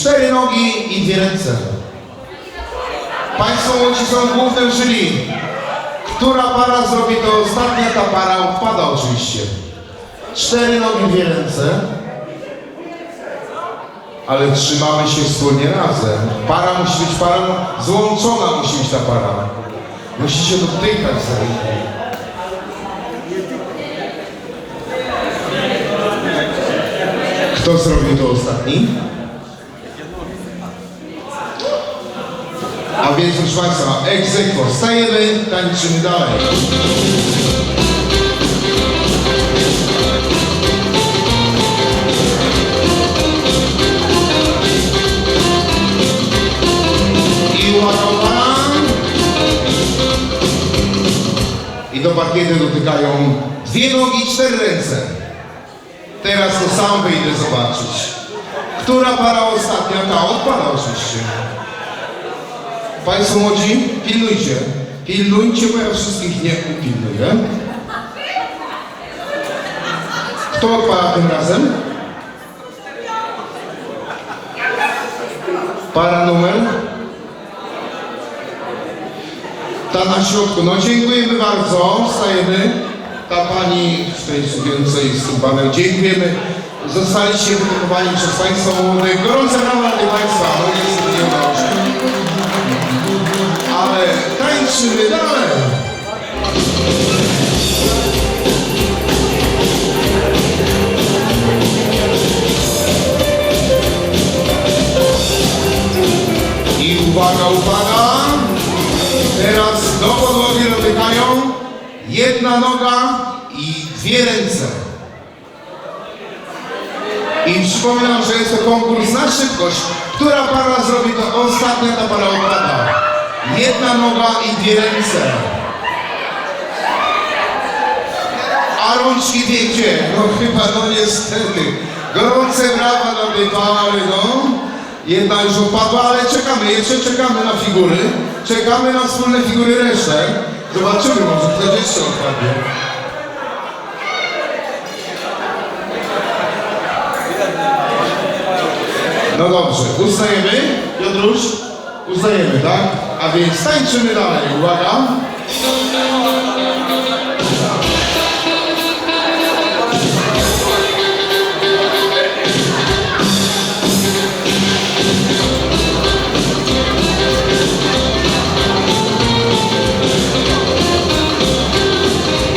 cztery nogi i dwie ręce. Państwo młodzi są głównym jury. Która para zrobi to ostatnia, ta para odpada oczywiście. Cztery nogi, dwie ręce. Ale trzymamy się wspólnie razem. Para musi być parą, złączona musi być ta para. Musicie dotykać rękę. Kto zrobił to ostatni? A więc proszę Państwa, egzekwo, stajemy, tańczymy dalej. I uwaga! I do parkietu dotykają dwie nogi, cztery ręce. Teraz to sam wyjdę zobaczyć. Która para ostatnia? Ta odpada oczywiście. Państwo młodzi, pilnujcie. Pilnujcie, bo ja wszystkich nie upilnuję. Kto odpada tym razem? Para numer? Ta na środku. No dziękujemy bardzo. Wstajemy. Ta pani w tej sukience i z tym. Dziękujemy. Zostaliście wytypowani przez Państwa młodych. Gorące brawa dla Państwa. No niestety nie. Ale dalej. I uwaga, uwaga! Teraz do podłogi dotykają jedna noga i dwie ręce. I przypominam, że jest to konkurs na szybkość. Która para zrobi to ostatnia, ta para odpada. Jedna noga i dwie ręce. A rączki wiecie, no chyba, no niestety. Gorące brawa dla tej pary, no. Jedna już opadła, ale czekamy, jeszcze czekamy na figury. Czekamy na wspólne figury resztek. Zobaczymy, może ktoś jeszcze odpadnie. No dobrze, ustajemy. Piotrusz, ustajemy, tak? A więc tańczymy dalej, uwaga.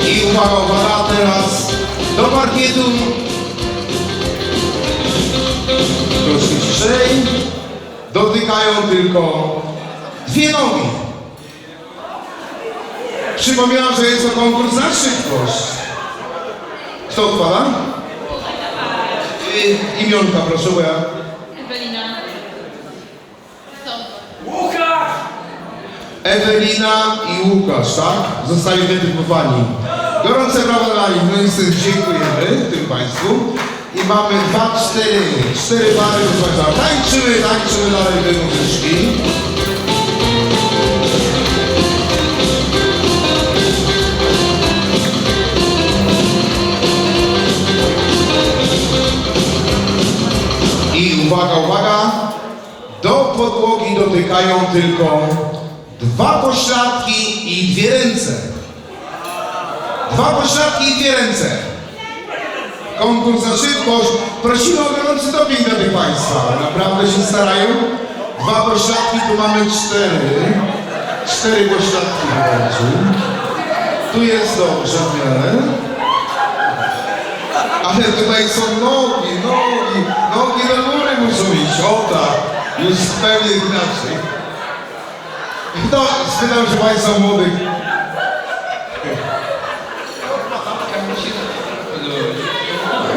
I uwaga, uwaga, teraz do parkietu. Troszkę ciszej. Dotykają tylko dwie nogi. Przypominam, że jest to konkurs na szybkość. Kto odpada? Y, imionka, proszę, bo ja... Ewelina. Co? Ewelina i Łukasz, tak? Zostali wytypowani. Gorące brawa dla nich. No dziękujemy tym Państwu. I mamy dwa, cztery, cztery pary do końca. Tańczymy, tańczymy dalej te muzyczki. Tylko dwa pośladki i dwie ręce. Dwa pośladki i dwie ręce. Konkurs na szybkość. Prosimy o gorący doping dla tych Państwa. Naprawdę się starają. Dwa pośladki, tu mamy cztery. Cztery pośladki w końcu. Tu jest dobrze w miarę. Ale tutaj są nogi, nogi, nogi do góry muszą iść. O tak, już zupełnie inaczej. Kto spytał się Państwa młodych?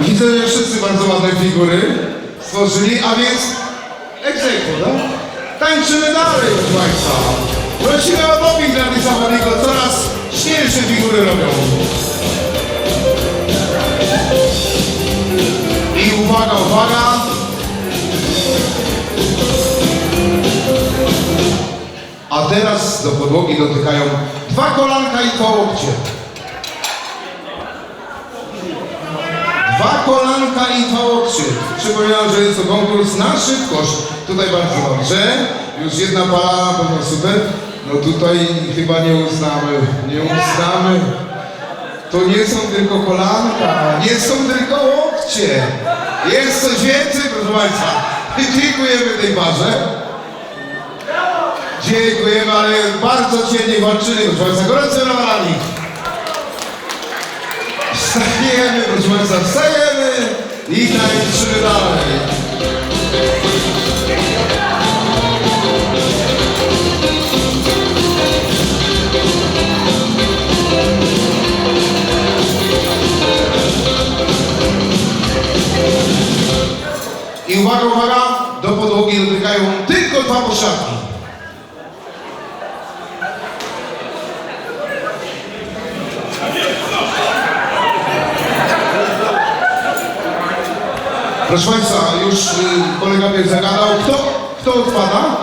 Widzę, że wszyscy bardzo ładne figury stworzyli, a więc egzekwo, tak? Tańczymy dalej, proszę Państwa. Prosimy o doping dla tych coraz śmielsze figury robią. I uwaga, uwaga. A teraz do podłogi dotykają dwa kolanka i dwa łokcie. Dwa kolanka i dwa łokcie. Przypominam, że jest to konkurs na szybkość. Tutaj bardzo dobrze. Już jedna para, na pewno super. No tutaj chyba nie uznamy, nie uznamy. To nie są tylko kolanka, nie są tylko łokcie. Jest coś więcej, proszę Państwa. Dziękujemy tej parze. Dziękujemy, ale bardzo ciennie walczyli, proszę Państwa. Gorące brawa dla nich. Wstajemy, proszę Państwa, wstajemy i tańczymy dalej. Proszę Państwa, już y, kolega mnie zagadał. Kto, kto odpada?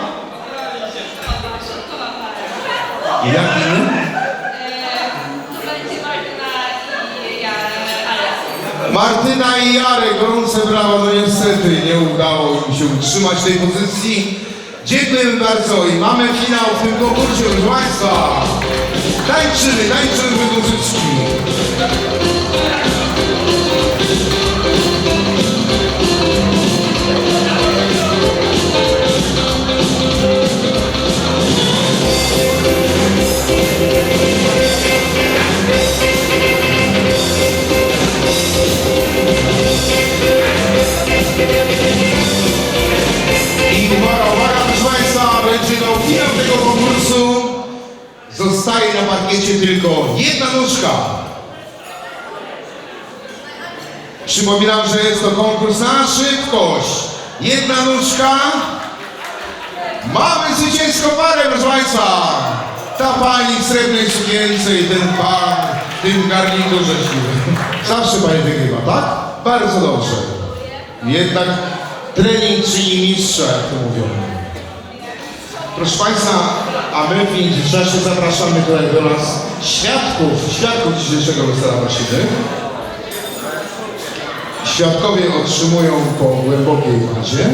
Jak imię? Martyna i Jarek, gorące brawa, no niestety nie udało im się utrzymać tej pozycji. Dziękujemy bardzo i mamy finał w tym konkursie, proszę Państwa. Tańczymy, tańczymy muzyczki. Parkiecie tylko jedna nóżka. Przypominam, że jest to konkurs na szybkość. Jedna nóżka. Mamy zwycięską parę, proszę Państwa. Ta pani w srebrnej sukience i ten pan w tym garniturze. Zawsze pani wygrywa, tak? Bardzo dobrze. Jednak trening czyni mistrza, jak to mówią. Proszę Państwa, a my w międzyczasie zapraszamy tutaj do nas świadków, świadków dzisiejszego wesela prosimy. Świadkowie otrzymują po głębokiej wadzie